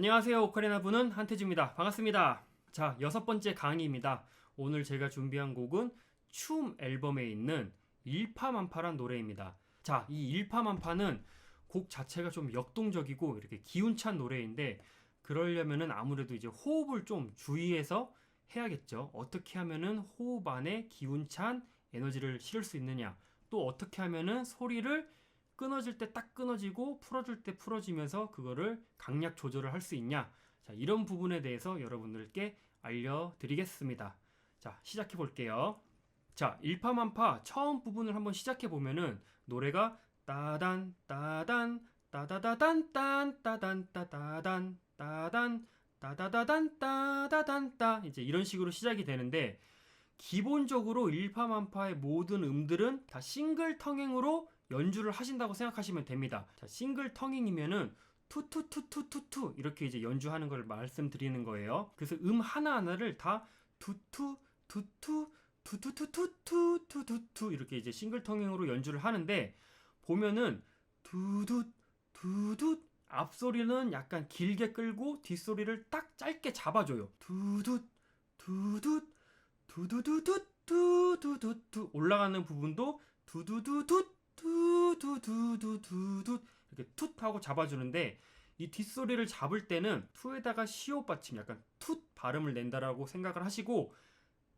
안녕하세요. 오카리나 부는 한태주입니다. 반갑습니다. 자, 여섯 번째 강의입니다. 오늘 제가 준비한 곡은 춤 앨범에 있는 일파만파란 노래입니다. 자, 이 일파만파는 곡 자체가 좀 역동적이고 이렇게 기운찬 노래인데 그러려면은 아무래도 이제 호흡을 좀 주의해서 해야겠죠. 어떻게 하면은 호흡 안에 기운찬 에너지를 실을 수 있느냐. 또 어떻게 하면은 소리를 끊어질 때 딱 끊어지고 풀어줄 때 풀어지면서 그거를 강약 조절을 할 수 있냐. 자, 이런 부분에 대해서 여러분들께 알려드리겠습니다. 자, 시작해 볼게요. 자, 일파만파 처음 부분을 한번 시작해 보면은 노래가 따단 따단 따다다단 딴 따단 따다단 따단 따다다단 따다단 따 이제 이런 식으로 시작이 되는데 기본적으로 일파만파의 모든 음들은 다 싱글 텅잉으로 연주를 하신다고 생각하시면 됩니다. 자, 싱글 텅잉이면은 투투투투투투 이렇게 이제 연주하는 걸 말씀드리는 거예요. 그래서 음 하나하나를 다 두투 두투 두투투투투투투 이렇게 이제 싱글 텅잉으로 연주를 하는데 보면은 두두 두두 앞소리는 약간 길게 끌고 뒷소리를 딱 짧게 잡아줘요. 두두 두두 두두두두 두두두두 올라가는 부분도 두두두두 두두두두두두 이렇게 툭 하고 잡아주는데 이 뒷소리를 잡을 때는 투에다가 시옷 받침 약간 툭 발음을 낸다라고 생각을 하시고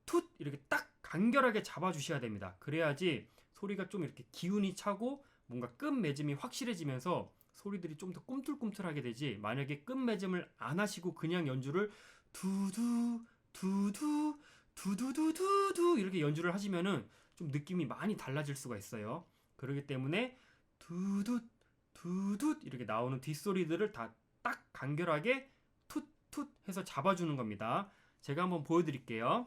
툭 이렇게 딱 간결하게 잡아주셔야 됩니다. 그래야지 소리가 좀 이렇게 기운이 차고 뭔가 끝 맺음이 확실해지면서 소리들이 좀 더 꿈틀꿈틀하게 되지 만약에 끝 맺음을 안 하시고 그냥 연주를 두두 두두 두두두두두 이렇게 연주를 하시면은 좀 느낌이 많이 달라질 수가 있어요. 그렇기 때문에 두두 두두 이렇게 나오는 뒷소리들을 다 딱 간결하게 툭툭 해서 잡아주는 겁니다. 제가 한번 보여드릴게요.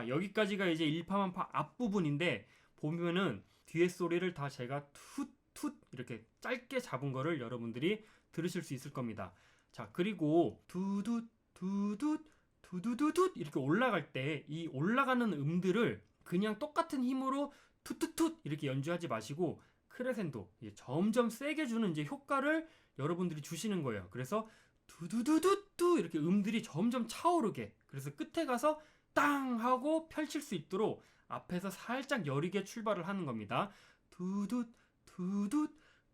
자, 여기까지가 이제 일파만파 앞부분인데 보면은 뒤에 소리를 다 제가 툭툭 이렇게 짧게 잡은 거를 여러분들이 들으실 수 있을 겁니다. 자, 그리고 두두 두두 두두두두 이렇게 올라갈 때 이 올라가는 음들을 그냥 똑같은 힘으로 투투투 이렇게 연주하지 마시고 크레센도 점점 세게 주는 이제 효과를 여러분들이 주시는 거예요. 그래서 두두두두두 이렇게 음들이 점점 차오르게 그래서 끝에 가서 땅 하고 펼칠 수 있도록 앞에서 살짝 여리게 출발을 하는 겁니다. 두두 두두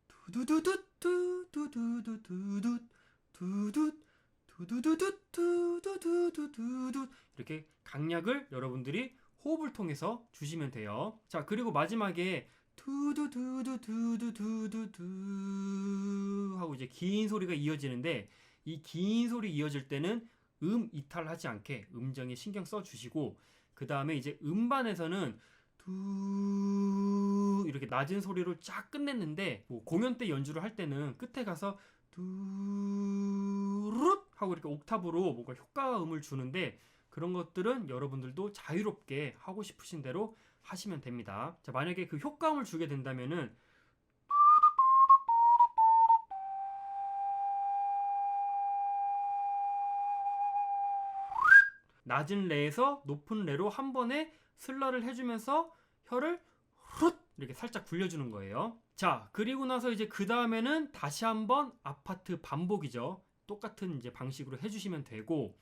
두두두두 두두두두 두두 두두 두두두두 두두두두두 이렇게 강약을 여러분들이 호흡을 통해서 주시면 돼요. 자, 그리고 마지막에 두두두두두두두두 하고 이제 긴 소리가 이어지는데 이 긴 소리 이어질 때는 음 이탈하지 않게 음정에 신경 써 주시고 그 다음에 이제 음반에서는 두 이렇게 낮은 소리로 쫙 끝냈는데 뭐 공연 때 연주를 할 때는 끝에 가서 두룻 하고 이렇게 옥탑으로 뭔가 효과음을 주는데 그런 것들은 여러분들도 자유롭게 하고 싶으신 대로 하시면 됩니다. 자, 만약에 그 효과음을 주게 된다면은 낮은 레에서 높은 레로 한 번에 슬러를 해주면서 혀를 훗 이렇게 살짝 굴려주는 거예요. 자, 그리고 나서 이제 그 다음에는 다시 한번 아파트 반복이죠. 똑같은 이제 방식으로 해주시면 되고,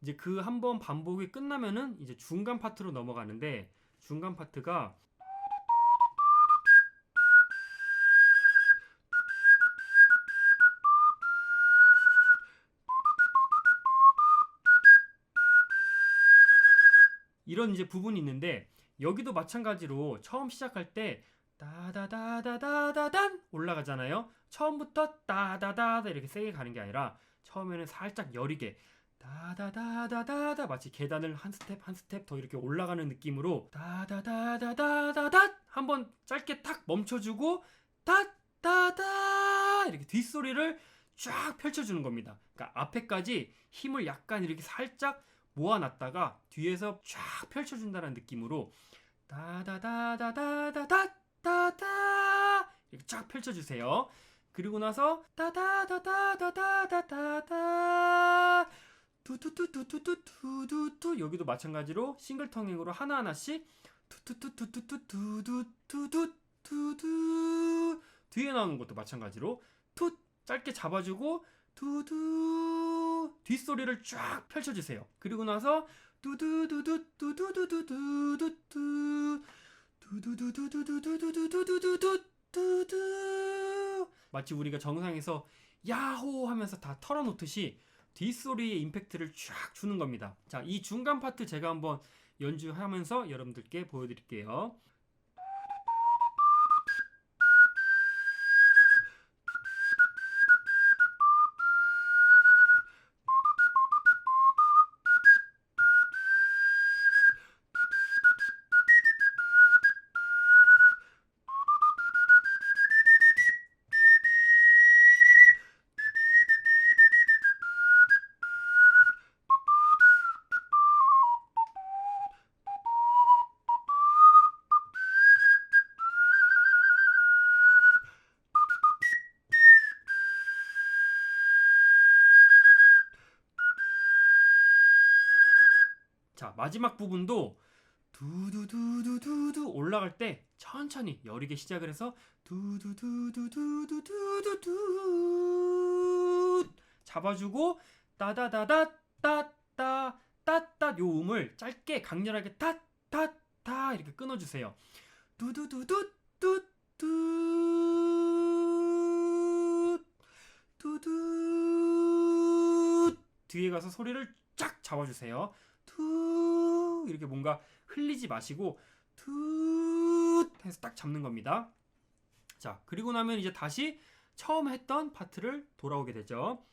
이제 그 한 번 반복이 끝나면은 이제 중간 파트로 넘어가는데, 중간 파트가 이런 이제 부분이 있는데 여기도 마찬가지로 처음 시작할 때 따다다다다다단 올라가잖아요. 처음부터 따다다다 이렇게 세게 가는 게 아니라 처음에는 살짝 여리게 다다다다다다 마치 계단을 한 스텝 한 스텝 더 이렇게 올라가는 느낌으로 다다다다다다다 한번 짧게 탁 멈춰주고 다다다 이렇게 뒷소리를 쫙 펼쳐주는 겁니다. 그러니까 앞에까지 힘을 약간 이렇게 살짝 모아놨다가 뒤에서 쫙 펼쳐준다는 느낌으로 다다다다다다다다 이렇게 쫙 펼쳐주세요. 그리고 나서 다다다다다다다다다 두두두두두두두두 여기도 마찬가지로 싱글 텅잉으로 하나하나씩 두두두두두두두두두두 뒤에 나오는 것도 마찬가지로 툭 짧게 잡아주고 두두 뒷소리를 쫙 펼쳐주세요. 그리고 나서 두두 두두두두두두두 두 두두두두두두두두두두두 마치 우리가 정상에서 야호 하면서 다 털어놓듯이 뒷소리의 임팩트를 쫙 주는 겁니다. 자, 이 중간 파트 제가 한번 연주하면서 여러분들께 보여드릴게요. 자, 마지막 부분도 두두두두두두 올라갈 때 천천히 여리게 시작을 해서 두두두두두두두두 잡아주고 따다다다 따따 따따 요 음을 짧게 강렬하게 따따따 이렇게 끊어주세요. 두두두두 뚜뚜 두두 뒤에 가서 소리를 쫙 잡아주세요. 투 이렇게 뭔가 흘리지 마시고 투 해서 딱 잡는 겁니다. 자 그리고 나면 이제 다시 처음 했던 파트를 돌아오게 되죠.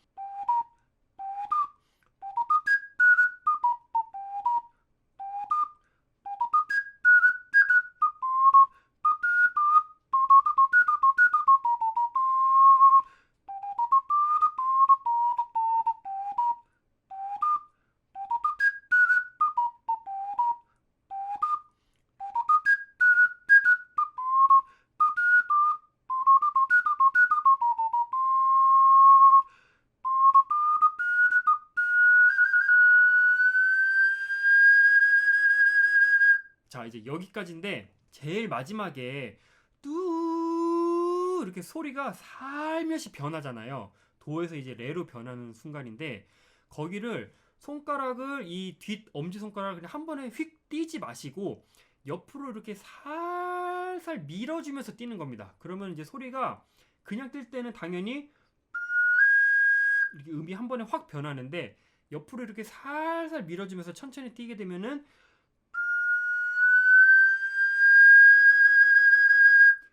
자 이제 여기까지인데 제일 마지막에 뚜 이렇게 소리가 살며시 변하잖아요. 도에서 이제 레로 변하는 순간인데 거기를 손가락을 이 뒷 엄지 손가락을 그냥 한 번에 휙 띄지 마시고 옆으로 이렇게 살살 밀어주면서 뛰는 겁니다. 그러면 이제 소리가 그냥 뛸 때는 당연히 이렇게 음이 한 번에 확 변하는데 옆으로 이렇게 살살 밀어주면서 천천히 뛰게 되면은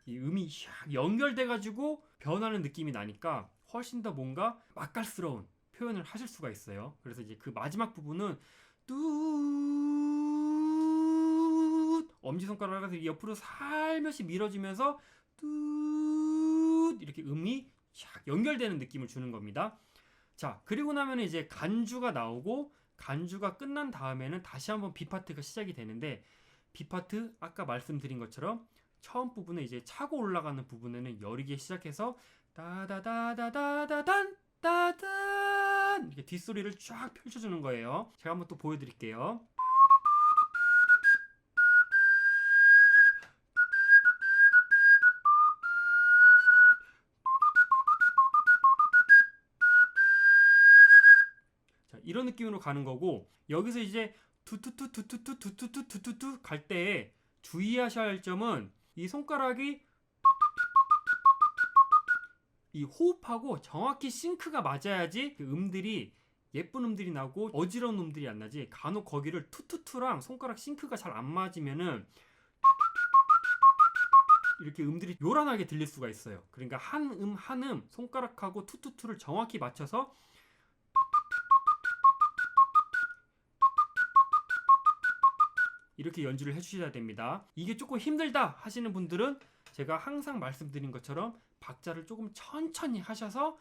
이 음이 샥 연결돼 가지고 변하는 느낌이 나니까 훨씬 더 뭔가 맛깔스러운 표현을 하실 수가 있어요. 그래서 이제 그 마지막 부분은 뚜 엄지 손가락을 옆으로 살며시 밀어주면서 뚜 이렇게 음이 샥 연결되는 느낌을 주는 겁니다. 자 그리고 나면 이제 간주가 나오고 간주가 끝난 다음에는 다시 한번 B 파트가 시작이 되는데 B 파트 아까 말씀드린 것처럼 처음 부분에 이제 차고 올라가는 부분에는 여리게 시작해서 따다다다다다단 따단 이렇게 뒷소리를 쫙 펼쳐주는 거예요. 제가 한번 또 보여드릴게요. 자, 이런 느낌으로 가는 거고 여기서 이제 투투투 투투투 투투투 투투투 갈 때 주의하셔야 할 점은 이 손가락이 이 호흡하고 정확히 싱크가 맞아야지 그 음들이 예쁜 음들이 나고 어지러운 음들이 안 나지 간혹 거기를 투투투랑 손가락 싱크가 잘 안 맞으면은 이렇게 음들이 요란하게 들릴 수가 있어요. 그러니까 한 음 한음 손가락하고 투투투를 정확히 맞춰서 이렇게 연주를 해주셔야 됩니다. 이게 조금 힘들다 하시는 분들은 제가 항상 말씀드린 것처럼 박자를 조금 천천히 하셔서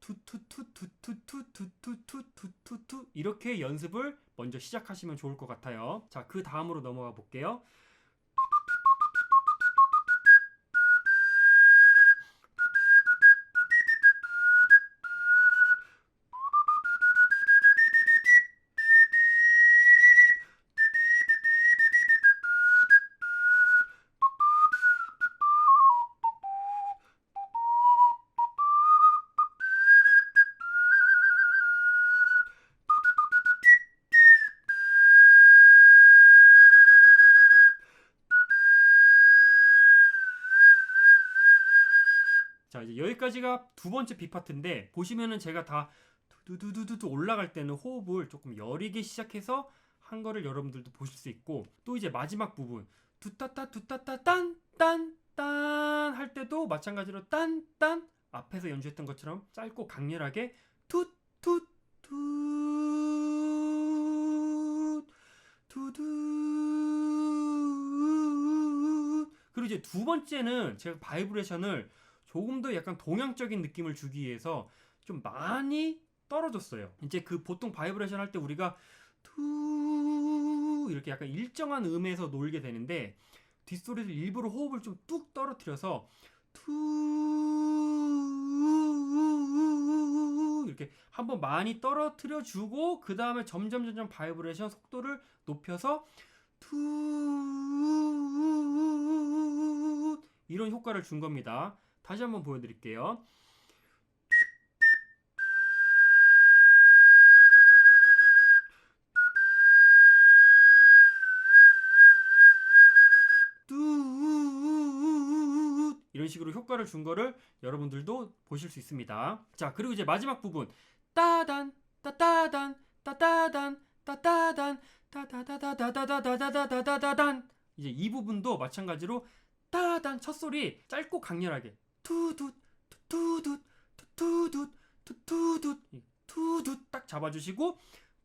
투투투 투투투 투투투 투투 이렇게 연습을 먼저 시작하시면 좋을 것 같아요. 자, 그 다음으로 넘어가 볼게요. 자 이제 여기까지가 두 번째 B 파트인데 보시면은 제가 다 두두두두두 올라갈 때는 호흡을 조금 여리게 시작해서 한 거를 여러분들도 보실 수 있고 또 이제 마지막 부분. 두따따 두따따 딴딴 딴 할 때도 마찬가지로 딴딴 앞에서 연주했던 것처럼 짧고 강렬하게 투투투 두두. 그리고 이제 두 번째는 제가 바이브레이션을 조금 더 약간 동양적인 느낌을 주기 위해서 좀 많이 떨어졌어요. 이제 그 보통 바이브레이션 할 때 우리가 투 이렇게 약간 일정한 음에서 놀게 되는데 뒷소리를 일부러 호흡을 좀 뚝 떨어뜨려서 투 이렇게 한번 많이 떨어뜨려 주고 그 다음에 점점 점점 바이브레이션 속도를 높여서 투 이런 효과를 준 겁니다. 다시 한번 보여드릴게요. 뚜 이런 식으로 효과를 준 거를 여러분들도 보실 수 있습니다. 자, 그리고 이제 마지막 부분 따단 따따단 따따단 따따단 따다다다다다다다다다다단 이제 이 부분도 마찬가지로 따단 첫 소리 짧고 강렬하게 투두 투두 투두 투두 투두 딱 잡아주시고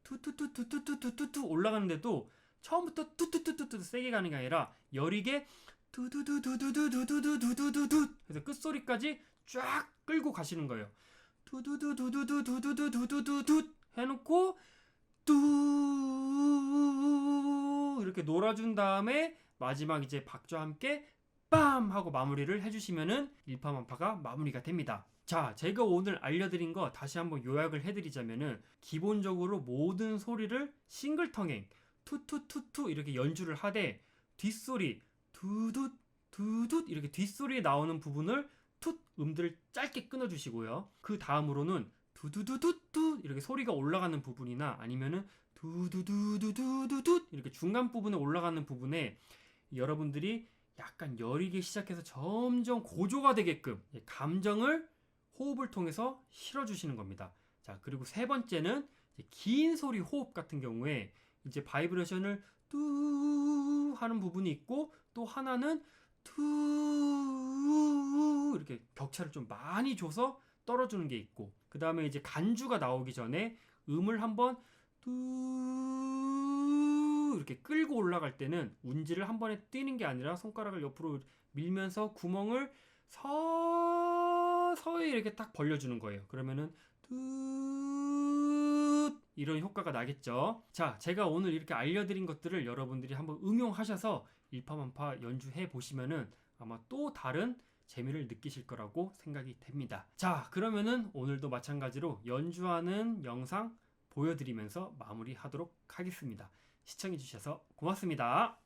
투투투투투투투투 올라가는데도 처음부터 투투투투투 세게 가는 게 아니라 여리게 투두두두두두두두두두두 그래서 끝소리까지 쫙 끌고 가시는 거예요. 투두두두두두두두두두두 해놓고 뚜 이렇게 놀아준 다음에 마지막 이제 박자와 함께 빰 하고 마무리를 해주시면은 일파만파가 마무리가 됩니다. 자, 제가 오늘 알려드린 거 다시 한번 요약을 해드리자면은 기본적으로 모든 소리를 싱글텅행 투투투투 이렇게 연주를 하되 뒷소리 두둣 두둣 이렇게 뒷소리에 나오는 부분을 툭 음들을 짧게 끊어주시고요. 그 다음으로는 두두두두두 이렇게 소리가 올라가는 부분이나 아니면은 두두두두두두두 이렇게 중간 부분에 올라가는 부분에 여러분들이 약간 여리게 시작해서 점점 고조가 되게끔 감정을 호흡을 통해서 실어주시는 겁니다. 자, 그리고 세 번째는 긴 소리 호흡 같은 경우에 이제 바이브레이션을 뚜 하는 부분이 있고 또 하나는 투 이렇게 격차를 좀 많이 줘서 떨어주는 게 있고 그 다음에 이제 간주가 나오기 전에 음을 한번 뚜 이렇게 끌고 올라갈 때는 운지를 한 번에 뛰는 게 아니라 손가락을 옆으로 밀면서 구멍을 서서히 이렇게 딱 벌려주는 거예요. 그러면은 뚜 이런 효과가 나겠죠. 자, 제가 오늘 이렇게 알려드린 것들을 여러분들이 한번 응용하셔서 일파만파 연주해 보시면은 아마 또 다른 재미를 느끼실 거라고 생각이 됩니다. 자, 그러면은 오늘도 마찬가지로 연주하는 영상 보여드리면서 마무리하도록 하겠습니다. 시청해주셔서 고맙습니다.